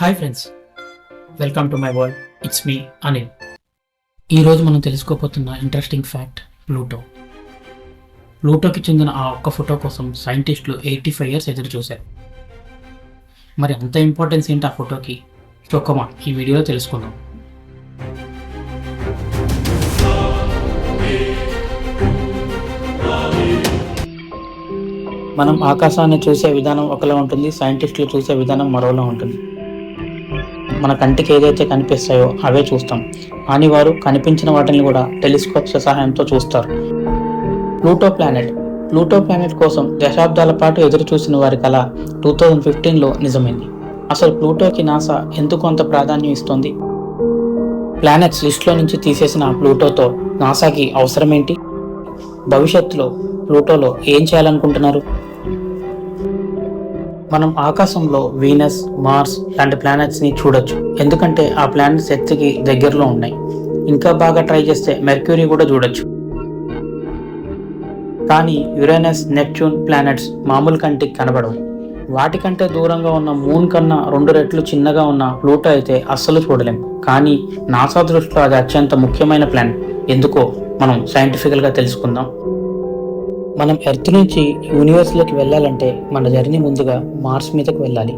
Hi friends welcome to my world it's me Anil ఈరోజు మనం తెలుసుకోబోతున్న ఇంట్రెస్టింగ్ ఫ్యాక్ట్ ప్లూటో ప్లూటోకి చెందిన ఆ ఒక్క ఫోటో కోసం సైంటిస్టులు ఎయిటీ ఫైవ్ ఇయర్స్ ఎదురు చూశారు. మరి అంత ఇంపార్టెన్స్ ఏంటి ఆ ఫోటోకి చొక్కమా ఈ వీడియోలో తెలుసుకుందాం. మనం ఆకాశాన్ని చూసే విధానం ఒకలా ఉంటుంది సైంటిస్టులు చూసే విధానం మరోలా ఉంటుంది. మన కంటికి ఏదైతే కనిపిస్తాయో అవే చూస్తాం. కానీ వారు కనిపించిన వాటిని కూడా టెలిస్కోప్స్ సహాయంతో చూస్తారు. Pluto planet. ప్లూటో ప్లానెట్ కోసం దశాబ్దాల పాటు ఎదురు చూసిన వారి కళ టూ థౌజండ్ ఫిఫ్టీన్లో నిజమైంది. అసలు ప్లూటోకి నాసా ఎందుకు అంత ప్రాధాన్యం ఇస్తుంది? ప్లానెట్స్ లిస్ట్లో నుంచి తీసేసిన ప్లూటోతో నాసాకి అవసరమేంటి? భవిష్యత్తులో ప్లూటోలో ఏం చేయాలనుకుంటున్నారు? మనం ఆకాశంలో వీనస్ మార్స్ లాంటి ప్లానెట్స్ని చూడొచ్చు. ఎందుకంటే ఆ ప్లానెట్స్ ఎత్తుకి దగ్గరలో ఉన్నాయి. ఇంకా బాగా ట్రై చేస్తే మెర్క్యూరీ కూడా చూడొచ్చు. కానీ యురేనస్ నెప్ట్యూన్ ప్లానెట్స్ మామూలు కంటికి కనబడవు. వాటికంటే దూరంగా ఉన్న మూన్ కన్నా రెండు రెట్లు చిన్నగా ఉన్న ప్లూటో అయితే అస్సలు చూడలేం. కానీ నాసా దృష్టిలో అది అత్యంత ముఖ్యమైన ప్లాన్ ఎందుకో మనం సైంటిఫికల్గా తెలుసుకుందాం. మనం ఎర్త్ నుంచి యూనివర్స్లోకి వెళ్ళాలంటే మన జర్నీ ముందుగా మార్స్ మీదకి వెళ్ళాలి.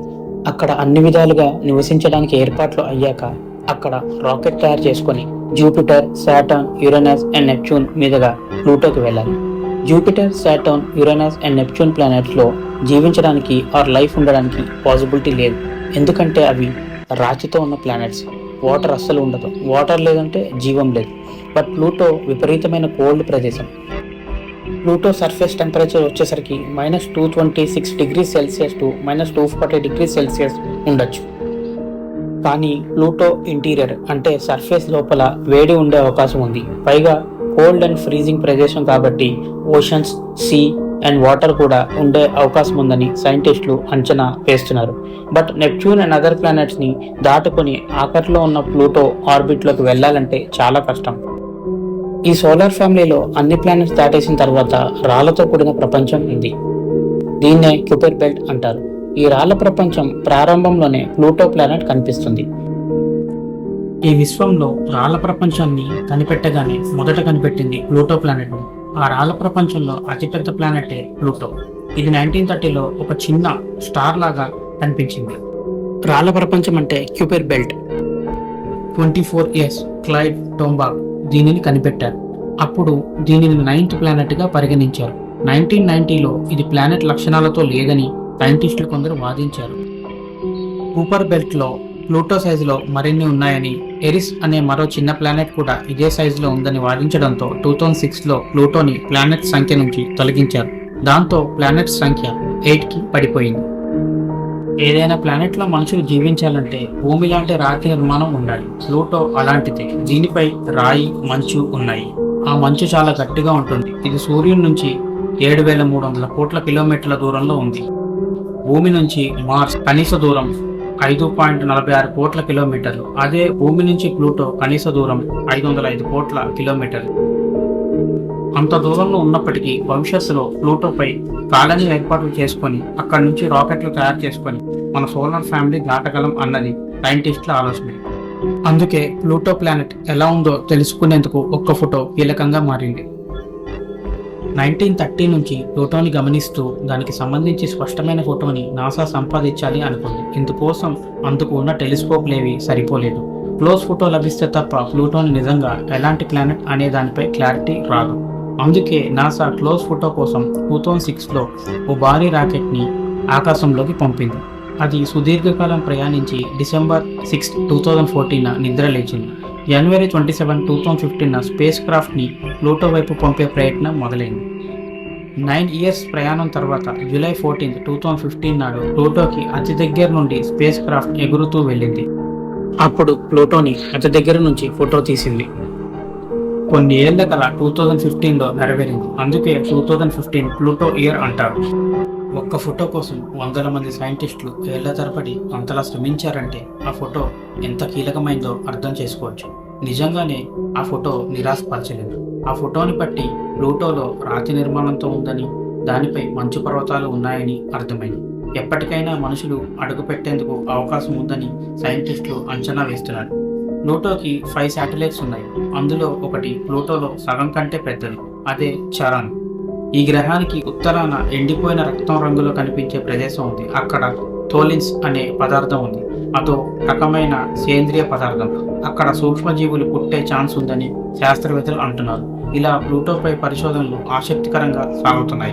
అక్కడ అన్ని విధాలుగా నివసించడానికి ఏర్పాట్లు అయ్యాక అక్కడ రాకెట్ తయారు చేసుకొని Jupiter Saturn Uranus and Neptune మీదుగా ప్లూటోకి వెళ్ళాలి. Jupiter Saturn Uranus and Neptune ప్లానెట్స్లో జీవించడానికి ఆర్ లైఫ్ ఉండడానికి పాసిబిలిటీ లేదు. ఎందుకంటే అవి రాతితో ఉన్న ప్లానెట్స్ వాటర్ అస్సలు ఉండదు. వాటర్ లేదంటే జీవం లేదు. బట్ ప్లూటో విపరీతమైన కోల్డ్ ప్రదేశం. ప్లూటో సర్ఫేస్ టెంపరేచర్ వచ్చేసరికి minus two twenty six degree Celsius to minus two forty degree Celsius ఉండొచ్చు. కానీ ప్లూటో ఇంటీరియర్ అంటే సర్ఫేస్ లోపల వేడి ఉండే అవకాశం ఉంది. పైగా కోల్డ్ అండ్ ఫ్రీజింగ్ ప్రదేశం కాబట్టి ఓషన్స్ సీ అండ్ వాటర్ కూడా ఉండే అవకాశం ఉందని సైంటిస్టులు అంచనా వేస్తున్నారు. బట్ నెప్ట్యూన్ అండ్ అదర్ ప్లానెట్స్ని దాటుకొని ఆఖరిలో ఉన్న ప్లూటో ఆర్బిట్లోకి వెళ్ళాలంటే చాలా కష్టం. ఈ సోలార్ ఫ్యామిలీలో అన్ని ప్లానెట్స్ దాటేసిన తర్వాత రాళ్ళతో కూడిన ప్రపంచం ఉంది. దీన్నే క్యూపర్ బెల్ట్ అంటారు. ఈ రాళ్ళ ప్రపంచం ప్రారంభంలోనే ప్లూటో ప్లానెట్ కనిపిస్తుంది. ఈ విశ్వంలో రాళ్ళ ప్రపంచాన్ని కనిపెట్టగానే మొదట కనిపెట్టింది ప్లూటో ప్లానెట్ ఆ రాళ్ళ ప్రపంచంలో అతిపెద్ద ప్లానెటే ప్లూటో. ఇది నైన్టీన్ థర్టీలో ఒక చిన్న స్టార్ లాగా కనిపించింది. రాళ్ళ ప్రపంచం అంటే Kuiper belt. Twenty four years Clyde Tombaugh దీనిని కనిపెట్టారు. అప్పుడు దీనిని నైన్త్ ప్లానెట్గా పరిగణించారు. నైన్టీన్ నైన్టీలో ఇది ప్లానెట్ లక్షణాలతో లేదని సైంటిస్టులు కొందరు వాదించారు. కూపర్ బెల్ట్లో ప్లూటో సైజులో మరిన్ని ఉన్నాయని ఎరిస్ అనే మరో చిన్న ప్లానెట్ కూడా ఇదే సైజులో ఉందని వాదించడంతో టూ థౌజండ్ సిక్స్లో ప్లూటోని ప్లానెట్ సంఖ్య నుంచి తొలగించారు. దాంతో ప్లానెట్ సంఖ్య ఎయిట్కి పడిపోయింది. ఏదైనా ప్లానెట్లో మనుషులు జీవించాలంటే భూమి లాంటి రాతి నిర్మాణం ఉండాలి. ప్లూటో అలాంటిదే. దీనిపై రాయి మంచు ఉన్నాయి. ఆ మంచు చాలా గట్టిగా ఉంటుంది. ఇది సూర్యుని నుంచి ఏడు వేల మూడు వందల కోట్ల కిలోమీటర్ల దూరంలో ఉంది. భూమి నుంచి మార్స్ కనీస దూరం ఐదు పాయింట్ నలభై ఆరు కోట్ల కిలోమీటర్లు. అదే భూమి నుంచి ప్లూటో కనీస దూరం ఐదు వందల ఐదు కోట్ల కిలోమీటర్లు. అంత దూరంలో ఉన్నప్పటికీ భవిష్యత్తులో ప్లూటోపై కాలనీ ఏర్పాట్లు చేసుకొని అక్కడి నుంచి రాకెట్లు తయారు చేసుకొని మన సోలార్ ఫ్యామిలీ దాటగలం అన్నది సైంటిస్టుల ఆలోచన. అందుకే ప్లూటో ప్లానెట్ ఎలా ఉందో తెలుసుకునేందుకు ఒక్క ఫోటో కీలకంగా మారింది. నైన్టీన్ థర్టీ నుంచి ప్లూటోని గమనిస్తూ దానికి సంబంధించి స్పష్టమైన ఫోటోని నాసా సంపాదించాలి అనుకుంది. ఇందుకోసం అందుకు ఉన్న టెలిస్కోప్లేవి సరిపోలేదు. క్లోజ్ ఫోటో లభిస్తే తప్ప ప్లూటోని నిజంగా ఎలాంటి ప్లానెట్ అనే దానిపై క్లారిటీ రాదు. అందుకే నాసా క్లోజ్ ఫోటో కోసం టూ థౌజండ్ సిక్స్లో ఓ భారీ రాకెట్ని ఆకాశంలోకి పంపింది. అది సుదీర్ఘకాలం ప్రయాణించి December six two thousand fourteen నిద్ర లేచింది. జనవరి twenty seven two thousand fifteen space క్రాఫ్ట్ని ప్లూటో వైపు పంపే ప్రయత్నం మొదలైంది. నైన్ ఇయర్స్ ప్రయాణం తర్వాత July fourteenth two thousand fifteen నాడు ప్లూటోకి అతి దగ్గర నుండి స్పేస్ క్రాఫ్ట్ ఎగురుతూ వెళ్ళింది. అప్పుడు ప్లూటోని అతి దగ్గర నుంచి ఫోటో తీసింది. కొన్ని ఏళ్ళ కల టూ థౌజండ్ ఫిఫ్టీన్లో నెరవేరింది. అందుకే two thousand fifteen Pluto year అంటారు. ఒక్క ఫోటో కోసం వందల మంది సైంటిస్టులు ఏళ్ళ తరబడి అంతలా శ్రమించారంటే ఆ ఫోటో ఎంత కీలకమైందో అర్థం చేసుకోవచ్చు. నిజంగానే ఆ ఫోటో నిరాశపరచలేదు. ఆ ఫోటోని బట్టి ప్లూటోలో రాతి నిర్మాణంతో ఉందని దానిపై మంచు పర్వతాలు ఉన్నాయని అర్థమైంది. ఎప్పటికైనా మనుషులు అడుగుపెట్టేందుకు అవకాశం ఉందని సైంటిస్టులు అంచనా వేస్తున్నారు. ప్లూటోకి ఫైవ్ శాటిలైట్స్ ఉన్నాయి. అందులో ఒకటి ప్లూటోలో సగం కంటే పెద్దది. అదే చరణ్. ఈ గ్రహానికి ఉత్తరాన ఎండిపోయిన రక్తం రంగులో కనిపించే ప్రదేశం ఉంది. అక్కడ థోలిన్స్ అనే పదార్థం ఉంది. అదో రకమైన సేంద్రియ పదార్థం. అక్కడ సూక్ష్మజీవులు పుట్టే ఛాన్స్ ఉందని శాస్త్రవేత్తలు అంటున్నారు. ఇలా ప్లూటోపై పరిశోధనలు ఆసక్తికరంగా సాగుతున్నాయి.